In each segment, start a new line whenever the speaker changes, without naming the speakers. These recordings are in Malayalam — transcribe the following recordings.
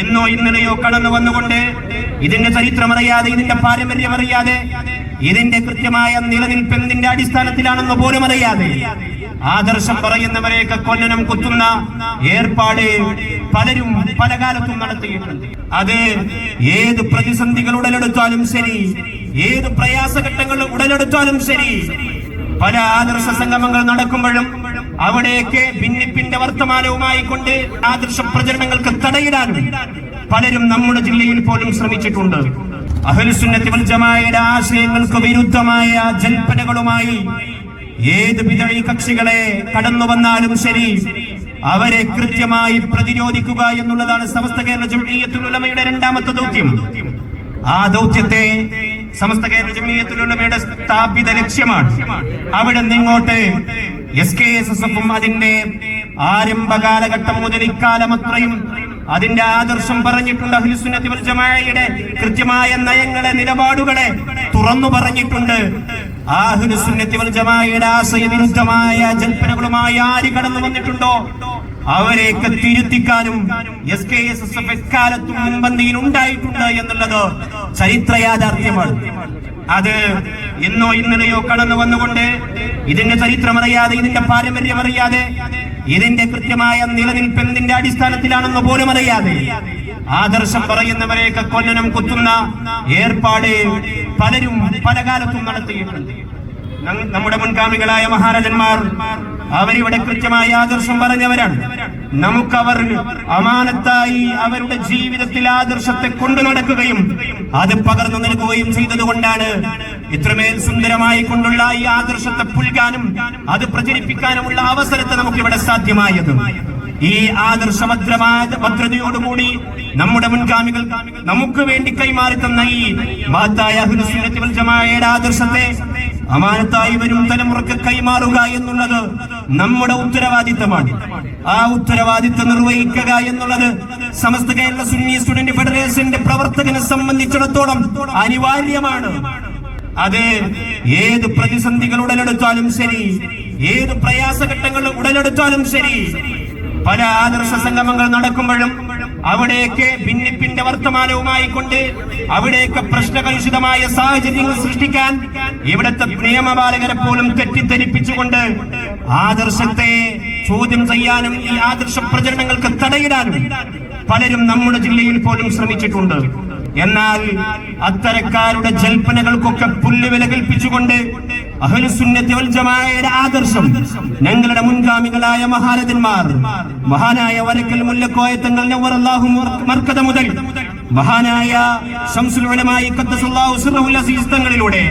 ഇന്നോ ഇന്നലെയോ കടന്നു വന്നുകൊണ്ട് ഇതിന്റെ ചരിത്രം അറിയാതെ ഇതിന്റെ പാരമ്പര്യം അറിയാതെ ഇതിന്റെ കൃത്യമായ നിലനിൽപ്പെന്നതിന്റെ അടിസ്ഥാനത്തിലാണെന്ന് പോലും അറിയാതെ ആദർശം പറയുന്നവരെയൊക്കെ കൊല്ലനം കുത്തുന്ന ഏർപ്പാട് പലരും പല കാലത്തും നടത്തിയിട്ടുണ്ട്. അത് ഏത് പ്രതിസന്ധികൾ ഉടലെടുത്താലും ശരി ഏത് പ്രയാസഘട്ടങ്ങൾ ഉടലെടുത്താലും ശരി പല ആദർശ സംഗമങ്ങൾ നടക്കുമ്പോഴും അവിടേക്ക് ഭിന്നിപ്പിന്റെ വർത്തമാനവുമായി കൊണ്ട് ആദർശ പ്രചരണങ്ങൾക്ക് തടയിടാൻ പലരും നമ്മുടെ ജില്ലയിൽ പോലും ശ്രമിച്ചിട്ടുണ്ട്. അഹലുസുന്നത്തി വൽ ജമാഅയുടെ ആശയങ്ങൾക്ക് വിരുദ്ധമായ ജൽപ്പനകളുമായി ഏത് വിതഴി കക്ഷികളെ കടന്നു വന്നാലും ശരി അവരെ കൃത്യമായി പ്രതിരോധിക്കുക എന്നുള്ളതാണ് സമസ്ത കേരള ജംഇയ്യത്തുൽ ഉലമയുടെ രണ്ടാമത്തെ ദൗത്യം. ആ ദൗത്യത്തെ സമസ്ത കേരള ജമീയത്തുലമയുടെ സ്ഥാപിത ലക്ഷ്യമാണ്. അവിടെ നിന്നിങ്ങോട്ട് എസ് കെ എസ് എസ് എഫും അതിന്റെ ആരംഭ മുതൽ ഇക്കാലം അത്രയും അതിന്റെ ആദർശം പറഞ്ഞിട്ടുണ്ട് അഹ്ലുസുന്നത്തി വൽ ജമാഅയുടെ കൃത്യമായ നയങ്ങളെ നിലപാടുകളെ തുറന്നു പറഞ്ഞിട്ടുണ്ട്. ആ അഹ്ലുസുന്നത്തി വൽ ജമാഅയുടെ ആശയവിരുദ്ധമായ ജൽപ്പനകളുമായി ആര് കടന്നു വന്നിട്ടുണ്ടോ? അവരെയൊക്കെ തിരുത്തിക്കാനും S K S S F എക്കാലത്തും മുൻപന്തിയിൽ ഉണ്ടായിട്ടുണ്ട് എന്നുള്ളത് ചരിത്ര യാഥാർത്ഥ്യമാണ്. അത് ഇന്നോ ഇന്നലെയോ കടന്നു വന്നുകൊണ്ട് ഇതിന്റെ ചരിത്രം അറിയാതെ ഇതിന്റെ പാരമ്പര്യം അറിയാതെ ഇതിന്റെ കൃത്യമായ നിലനിൽപ്പെന്നതിന്റെ അടിസ്ഥാനത്തിലാണെന്ന് പോലും അറിയാതെ ആദർശം പറയുന്നവരെയൊക്കെ കൊല്ലനം കുത്തുന്ന ഏർപ്പാട് പലരും പല കാലത്തും നടത്തിയിട്ടുണ്ട്. നമ്മുടെ മുൻഗാമികളായ മഹാരാജന്മാർ അവരിവിടെ കൃത്യമായ ആദർശം പറഞ്ഞവരാണ്. നമുക്കവർ അമാനത്തായി അവരുടെ ജീവിതത്തിൽ ആദർശത്തെ കൊണ്ടു നടക്കുകയും അത് പകർന്നു നൽകുകയും ചെയ്തതുകൊണ്ടാണ് ഇത്രമേൽ സുന്ദരമായി കൊണ്ടുള്ള ഈ ആദർശത്തെ പുൽകാനും അത് പ്രചരിപ്പിക്കാനുമുള്ള അവസരത്തെ നമുക്കിവിടെ സാധ്യമായത്. ഈ ആദർശഭദ്രമായ ഭദ്രതയോടുകൂടി നമ്മുടെ മുൻഗാമികൾ നമുക്ക് വേണ്ടി കൈമാറി തന്ന ഈ മഹത്തായ ജമാഅയുടെ ആദർശത്തെ അമാനത്തായി വരും തലമുറയ്ക്ക് കൈമാറുക എന്നുള്ളത് നമ്മുടെ ഉത്തരവാദിത്തമാണ്. ആ ഉത്തരവാദിത്തം നിർവഹിക്കുക എന്നുള്ളത് സമസ്ത കേരള സുന്നി സ്റ്റുഡന്റ് ഫെഡറേഷന്റെ പ്രവർത്തകനെ സംബന്ധിച്ചിടത്തോളം അനിവാര്യമാണ്. അത് ഏത് പ്രതിസന്ധികൾ ഉടലെടുത്താലും ശരി ഏത് പ്രയാസഘട്ടങ്ങൾ ഉടലെടുത്താലും ശരി പല ആദർശ സംഗമങ്ങൾ നടക്കുമ്പോഴും അവിടേക്ക് ഭിന്നിപ്പിന്റെ വർത്തമാനവുമായി കൊണ്ട് അവിടേക്ക് പ്രശ്നകലുഷിതമായ സാഹചര്യങ്ങൾ സൃഷ്ടിക്കാൻ ഇവിടുത്തെ നിയമപാലകരെ പോലും തെറ്റിദ്ധരിപ്പിച്ചുകൊണ്ട് ആദർശത്തെ ചോദ്യം ചെയ്യാനും ഈ ആദർശ പ്രചരണങ്ങൾക്ക് തടയിടാനും പലരും നമ്മുടെ ജില്ലയിൽ പോലും ശ്രമിച്ചിട്ടുണ്ട്. എന്നാൽ അത്തരക്കാരുടെ ജൽപ്പനകൾക്കൊക്കെ പുല്ലുവില കൽപ്പിച്ചുകൊണ്ട് ജമാഅയുടെ ആദർശം. ഞങ്ങളുടെ മുൻഗാമികളായ മഹാരഥന്മാർ മഹാനായ വരക്കൽ മുല്ലക്കോയത്തങ്ങൾ നവ്വർ അല്ലാഹു മർക്കത മുതൽ മഹാനായ തങ്ങളിലൂടെ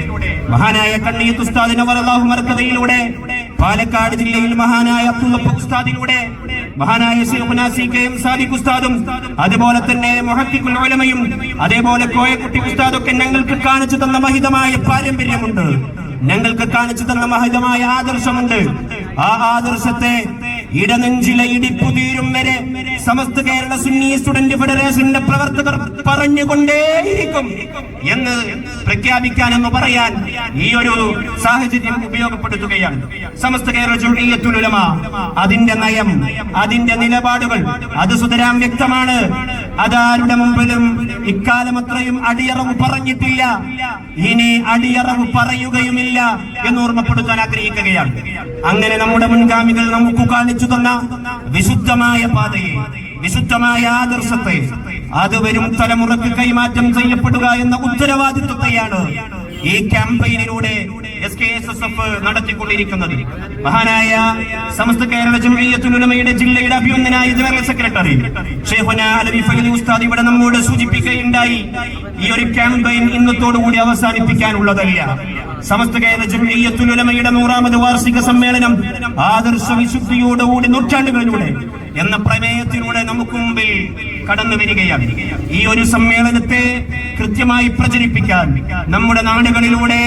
മഹാനായ കണ്ണിയത്ത് ഉസ്താദ് നവ്വർ അല്ലാഹു മർക്കതയിലൂടെ പാലക്കാട് ജില്ലയിൽ മഹാനായ അബ്ദുള്ള ഉസ്താദിലൂടെ മഹാനായ സി സാദിഖ് ഉസ്താദും അതുപോലെ തന്നെ ഉലമയും അതേപോലെ കോയക്കുട്ടി ഉസ്താദൊക്കെ ഞങ്ങൾക്ക് കാണിച്ചു തന്ന മഹിതമായ പാരമ്പര്യമുണ്ട്. ഞങ്ങൾക്ക് കാണിച്ചു തന്ന മഹിതമായ ആദർശമുണ്ട്. ആ ആദർശത്തെ ഇടനെഞ്ചിലെ ഇടിപ്പുതീരും വരെ സമസ്ത കേരള സുന്നി സ്റ്റുഡന്റ് ഫെഡറേഷന്റെ പ്രവർത്തകർ പറഞ്ഞുകൊണ്ടേയിരിക്കും എന്ന് പ്രഖ്യാപിക്കാൻ എന്ന് പറയാൻ ഈ ഒരു സാഹചര്യം ഉപയോഗപ്പെടുത്തുകയാണ്. സമസ്ത കേരള ജുമിയ്യത്തുൽ ഉലമ അതിന്റെ നയം അതിന്റെ നിലപാടുകൾ അത് സുതരാം വ്യക്തമാണ്. അതാരുടെ മുമ്പിലും ഇക്കാലം അത്രയും അടിയറവ് പറഞ്ഞിട്ടില്ല. ഇനി അടിയറവ് പറയുകയുമില്ല എന്ന് ഓർമ്മപ്പെടുത്താൻ ആഗ്രഹിക്കുകയാണ്. അങ്ങനെ നമ്മുടെ മുൻഗാമികൾ നമുക്ക് കാണിച്ചു തന്ന വിശുദ്ധമായ പാതയെ വിശുദ്ധമായ ആദർശത്തെ അത് വരും തലമുറയ്ക്ക് കൈമാറ്റം ചെയ്യപ്പെടുക എന്ന ഉത്തരവാദിത്വത്തെയാണ് ഈ ക്യാമ്പയിനിലൂടെ S K S S F നടത്തിക്കൊണ്ടിരിക്കുന്നത്. മഹാനായ സമസ്ത കേരള ജംഇയ്യത്തുൽ ഉലമയുടെ ജില്ലയുടെ അഭിനന്ദനായ ജനറൽ സെക്രട്ടറി ഉസ്താദ് ഇവിടെ നമ്മോട് സൂചിപ്പിക്കുകയുണ്ടായി. ഈ ഒരു ക്യാമ്പയിൻ ഇന്നത്തോടുകൂടി അവസാനിപ്പിക്കാനുള്ളതല്ല. സമസ്ത കേരള ജംഇയ്യത്തുൽ ഉലമയുടെ നൂറാമത് വാർഷിക സമ്മേളനം ആദർശ വിശുദ്ധിയോടുകൂടി നൂറ്റാണ്ടുകളിലൂടെ എന്ന പ്രമേയത്തിലൂടെ നമുക്ക് മുമ്പിൽ കടന്നു വരികയാണ്. ഈ ഒരു സമ്മേളനത്തെ കൃത്യമായി പ്രചരിപ്പിക്കാൻ നമ്മുടെ നാടുകളിലൂടെ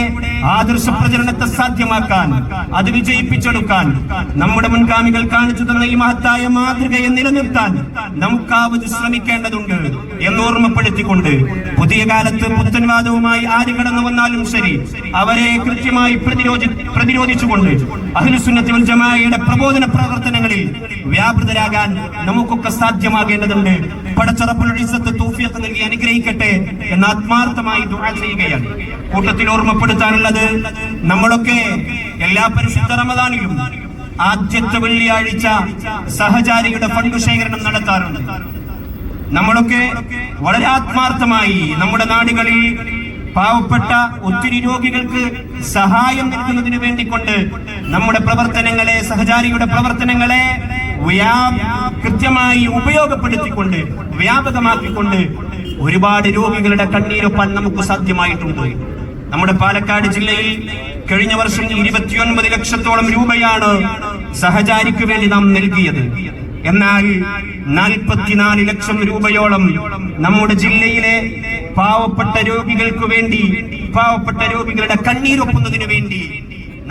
ആദർശ പ്രചരണത്തെ സാധ്യമാക്കാൻ അത് വിജയിപ്പിച്ചെടുക്കാൻ നമ്മുടെ മുൻഗാമികൾ കാണിച്ചു തന്ന ഈ മഹത്തായ മാതൃകയെ നിലനിർത്താൻ നമുക്കാവത് ശ്രമിക്കേണ്ടതുണ്ട് എന്ന് ഓർമ്മപ്പെടുത്തിക്കൊണ്ട് പുതിയ കാലത്ത് പുത്തൻവാദവുമായി ആര് കടന്നു വന്നാലും ശരി അവരെ കൃത്യമായി പ്രതിരോധി പ്രതിരോധിച്ചുകൊണ്ട് അഖിലുസുന്നത്തി ജമായയുടെ പ്രബോധന പ്രവർത്തനങ്ങളിൽ വ്യാപൃതരാകാൻ നമുക്കൊക്കെ സാധ്യമാകേണ്ടതുണ്ട്. പടച്ചറപ്പുൽ ഇസ്സത്ത് തൗഫീഖ് നൽകി അനുഗ്രഹിക്കട്ടെ എന്ന് ആത്മാർത്ഥമായി ദുആ ചെയ്യുകയാണ്. കൂട്ടത്തിൽ ഓർമ്മപ്പെടുത്താനുള്ളത് നമ്മളൊക്കെ എല്ലാ പരിശുദ്ധ റമദാനിലും ആദ്യത്തെ വെള്ളിയാഴ്ച സഹചാരിയുടെ ഫണ്ട് ശേഖരണം നടത്താറുണ്ട്. നമ്മളൊക്കെ വളരെ ആത്മാർത്ഥമായി നമ്മുടെ നാടുകളിൽ പാവപ്പെട്ട ഒത്തിരി രോഗികൾക്ക് സഹായം നൽകുന്നതിന് വേണ്ടിക്കൊണ്ട് നമ്മുടെ പ്രവർത്തനങ്ങളെ സഹചാരിയുടെ പ്രവർത്തനങ്ങളെ വ്യാ- കൃത്യമായി ഉപയോഗപ്പെടുത്തിക്കൊണ്ട് വ്യാപകമാക്കിക്കൊണ്ട് ഒരുപാട് രോഗികളുടെ കണ്ണീരൊപ്പാൻ നമുക്ക് സാധ്യമായിട്ടുണ്ട്. നമ്മുടെ പാലക്കാട് ജില്ലയിൽ കഴിഞ്ഞ വർഷം ഇരുപത്തിയൊൻപത് ലക്ഷത്തോളം രൂപയാണ് സഹചാരിക്ക് വേണ്ടി നാം നൽകിയത്. എന്നാൽ നാൽപ്പത്തിനാല് ലക്ഷം രൂപയോളം നമ്മുടെ ജില്ലയിലെ പാവപ്പെട്ട രോഗികൾക്ക് വേണ്ടി പാവപ്പെട്ട രോഗികളുടെ കണ്ണീരൊപ്പുന്നതിനു വേണ്ടി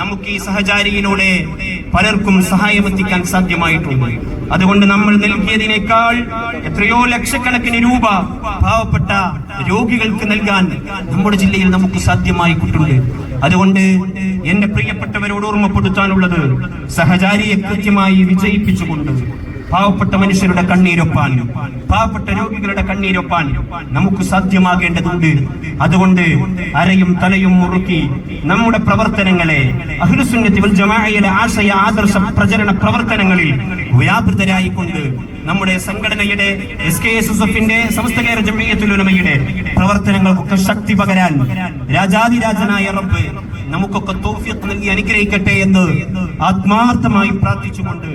നമുക്ക് ഈ സഹചാരിയിലൂടെ പലർക്കും സഹായമെത്തിക്കാൻ സാധ്യമായിട്ടുണ്ട്. അതുകൊണ്ട് നമ്മൾ നൽകിയതിനേക്കാൾ എത്രയോ ലക്ഷക്കണക്കിന് രൂപ പാവപ്പെട്ട രോഗികൾക്ക് നൽകാൻ നമ്മുടെ ജില്ലയിൽ നമുക്ക് സാധ്യമായിട്ടുണ്ട്. അതുകൊണ്ട് എന്റെ പ്രിയപ്പെട്ടവരോട് ഓർമ്മപ്പെടുത്താനുള്ളത് സഹചാരിയെ കൃത്യമായി വിജയിപ്പിച്ചുകൊണ്ട് പാവപ്പെട്ട മനുഷ്യരുടെ കണ്ണീരൊപ്പാൻ പാവപ്പെട്ട രോഗികളുടെ കണ്ണീരൊപ്പാൻ നമുക്ക് സാധ്യമാകേണ്ടതുണ്ട്. അതുകൊണ്ട് അരയും തലയും മുറുക്കി നമ്മുടെ പ്രവർത്തനങ്ങളെ അഹ്ലുസുന്നത്തി വൽ ജമാഅയുടെ ആശയ ആദർശ പ്രചരണ പ്രവർത്തനങ്ങളിൽ വ്യാപൃതരായിക്കൊണ്ട് നമ്മുടെ സംഘടനയുടെ എസ് കെ എസ് എസ് എഫിന്റെ സമസ്ത കേര ജമീയത്തുലമയുടെ പ്രവർത്തനങ്ങൾക്കൊക്കെ ശക്തി പകരാൻ രാജാതിരാജനായ റബ്ബ് നമുക്കൊക്കെ തോഫിയത്ത് നൽകി അനുഗ്രഹിക്കട്ടെ എന്ന് ആത്മാർത്ഥമായി പ്രാർത്ഥിച്ചുകൊണ്ട്